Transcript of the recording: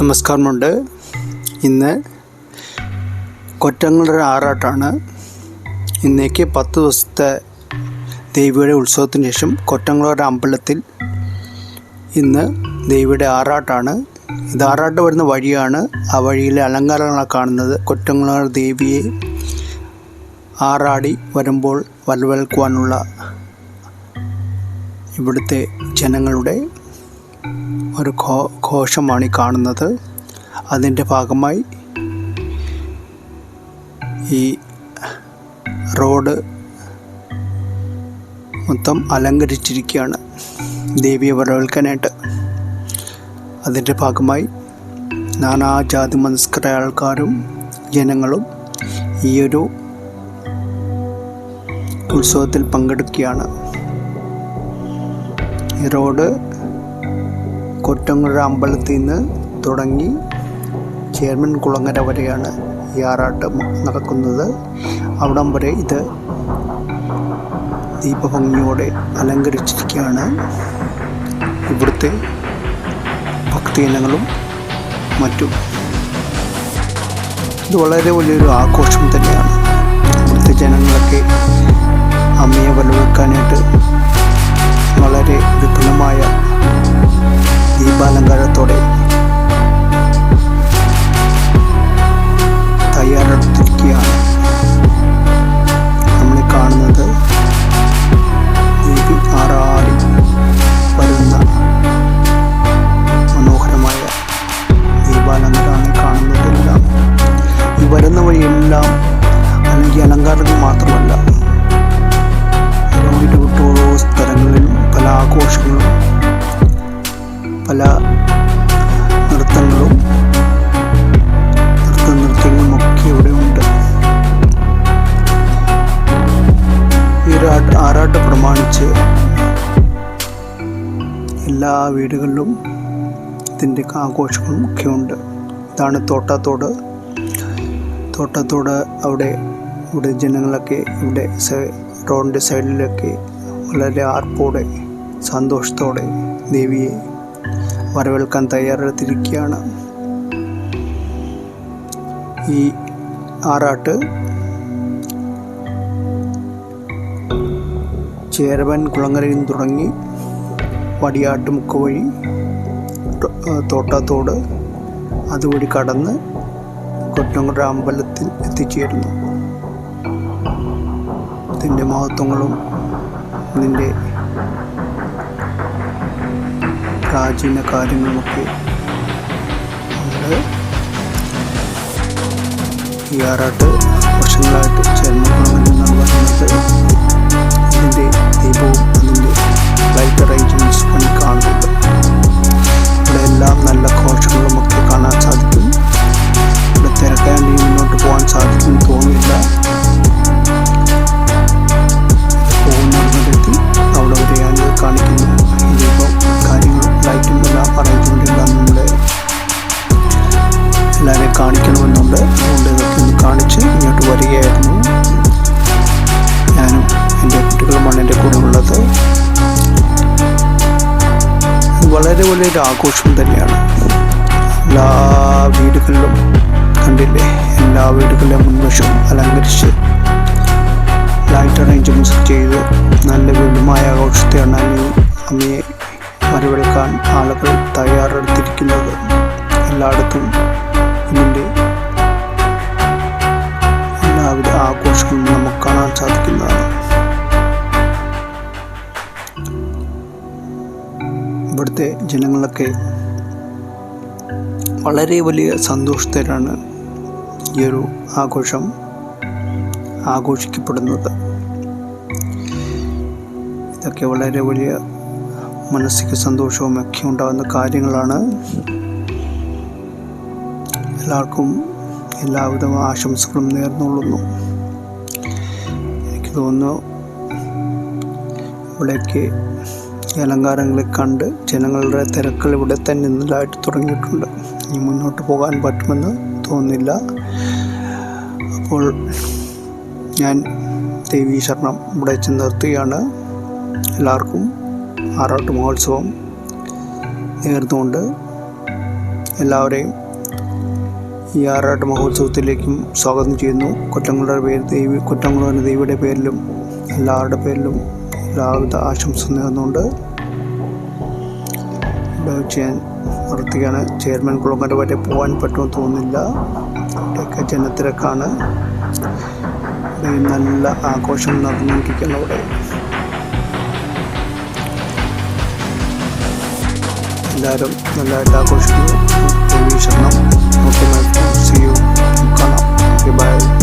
നമസ്കാരമുണ്ട്. ഇന്ന് കൊറ്റങ്ങളുടെ ആറാട്ടാണ്. ഇന്നേക്ക് പത്ത് ദിവസത്തെ ദേവിയുടെ ഉത്സവത്തിന് ശേഷം കൊറ്റങ്ങളുടെ അമ്പലത്തിൽ ഇന്ന് ദേവിയുടെ ആറാട്ടാണ്. ഇത് ആറാട്ട് വരുന്ന വഴിയാണ് ആ വഴിയിലെ അലങ്കാരങ്ങളാണ് കാണുന്നത്. കൊറ്റങ്ങളുടെ ദേവിയെ ആറാടി വരുമ്പോൾ വരവേൽക്കുവാനുള്ള ഇവിടുത്തെ ജനങ്ങളുടെ ഒരു ഘോഷമാണ് ഈ കാണുന്നത്. അതിന്റെ ഭാഗമായി ഈ റോഡ് മൊത്തം അലങ്കരിച്ചിരിക്കുകയാണ് ദേവിയെ വരവേൽക്കാനായിട്ട് അതിന്റെ ഭാഗമായി നാനാജാതി മതസ്കരായ ആൾക്കാരും ജനങ്ങളും ഈയൊരു ഉത്സവത്തിൽ പങ്കെടുക്കുകയാണ്. ഈ റോഡ് കൊറ്റങ്ങുഴ അമ്പലത്തിൽ നിന്ന് തുടങ്ങി ചെയർമൻ കുളങ്ങര വരെയാണ് ഈ ആറാട്ട് നടക്കുന്നത്. അവിടം വരെ ഇത് ദീപഭംഗിയോടെ അലങ്കരിച്ചിരിക്കുകയാണ്. ഇവിടുത്തെ ഭക്തിയിനങ്ങളും മറ്റും. ഇത് വളരെ വലിയൊരു ആഘോഷം തന്നെയാണ്. ഇവിടുത്തെ ജനങ്ങളൊക്കെ അമ്മയെ വലവെക്കാനായിട്ട് വീടുകളിലും ഇതിന്റെ ആഘോഷങ്ങളും ഒക്കെ ഉണ്ട് ഇതാണ് തോട്ടാത്തോട്. തോട്ടത്തോട് അവിടെ ഇവിടെ ജനങ്ങളൊക്കെ ഇവിടെ റോഡിന്റെ സൈഡിലൊക്കെ വളരെ ആർപ്പോടെ സന്തോഷത്തോടെ ദേവിയെ വരവേൽക്കാൻ തയ്യാറെടുത്തിരിക്കുകയാണ്. ഈ ആറാട്ട് ചേരവൻ കുളങ്ങരയിൽ തുടങ്ങി വടിയാട്ടുമുക്ക് വഴി തോട്ടത്തോട് അതുവഴി കടന്ന് കൊറ്റങ്കുട അമ്പലത്തിൽ എത്തിച്ചേരുന്നു. ഇതിന്റെ മഹത്വങ്ങളും ഇതിന്റെ പ്രാചീന കാര്യങ്ങളുമൊക്കെ ഈ ആറാട്ട് വർഷങ്ങളായിട്ട് ചേർന്നുകൊള്ളുമെന്നാണ് പറയുന്നത്. ഇതിന്റെ വളരെ വലിയൊരു ആഘോഷം തന്നെയാണ്. എല്ലാ വീടുകളിലും കണ്ടില്ലേ? എല്ലാ വീടുകളിലും മുൻവശം അലങ്കരിച്ച് ലൈറ്റ് അറേഞ്ച്മെന്റ്സ് ചെയ്ത് നല്ല വിപുലമായ ആഘോഷത്തെയാണ് അമ്മയെ മറികടക്കാൻ ആളുകൾ ഇവിടുത്തെ ജനങ്ങളൊക്കെ വളരെ വലിയ സന്തോഷത്തിലാണ് ഈ ഒരു ആഘോഷം ആഘോഷിക്കപ്പെടുന്നത്. ഇതൊക്കെ വളരെ വലിയ മാനസിക സന്തോഷവും ഒക്കെ ഉണ്ടാകുന്ന കാര്യങ്ങളാണ്. എല്ലാവർക്കും എല്ലാവിധ ആശംസകളും നേർന്നുകൊള്ളുന്നു. എനിക്ക് തോന്നുന്നു ഇവിടേക്ക് ഈ അലങ്കാരങ്ങളെ കണ്ട് ജനങ്ങളുടെ തിരക്കൾ ഇവിടെ തന്നെ ഇന്നലായിട്ട് തുടങ്ങിയിട്ടുണ്ട്. ഇനി മുന്നോട്ട് പോകാൻ പറ്റുമെന്ന് തോന്നുന്നില്ല. അപ്പോൾ ഞാൻ ദേവീ ശരണം ഇവിടെ വെച്ച് നിർത്തുകയാണ്. എല്ലാവർക്കും ആറാട്ട് മഹോത്സവം നേർന്നുകൊണ്ട് എല്ലാവരെയും ഈ ആറാട്ട് മഹോത്സവത്തിലേക്കും സ്വാഗതം ചെയ്യുന്നു. കൊറ്റങ്ങളുടെ പേര് ദേവി കൊറ്റങ്ങളുടെ ദേവിയുടെ പേരിലും എല്ലാവരുടെ പേരിലും എല്ലാവിധ ആശംസ നേർന്നുകൊണ്ട് ചെയ്യാൻ നിർത്തിയാണ് ചെയർമാൻ കുളങ്ങര വരെ പോകാൻ പറ്റുമെന്ന് തോന്നുന്നില്ല. ഇവിടെയൊക്കെ ജനത്തിരക്കാണ്. നല്ല ആഘോഷം നടന്നുകൊണ്ടിരിക്കുന്നു ഇവിടെ എല്ലാവരും നല്ലതായിട്ട് ആഘോഷിക്കുന്നു. വീക്ഷണം നോക്കി സി കാണാം. ബൈ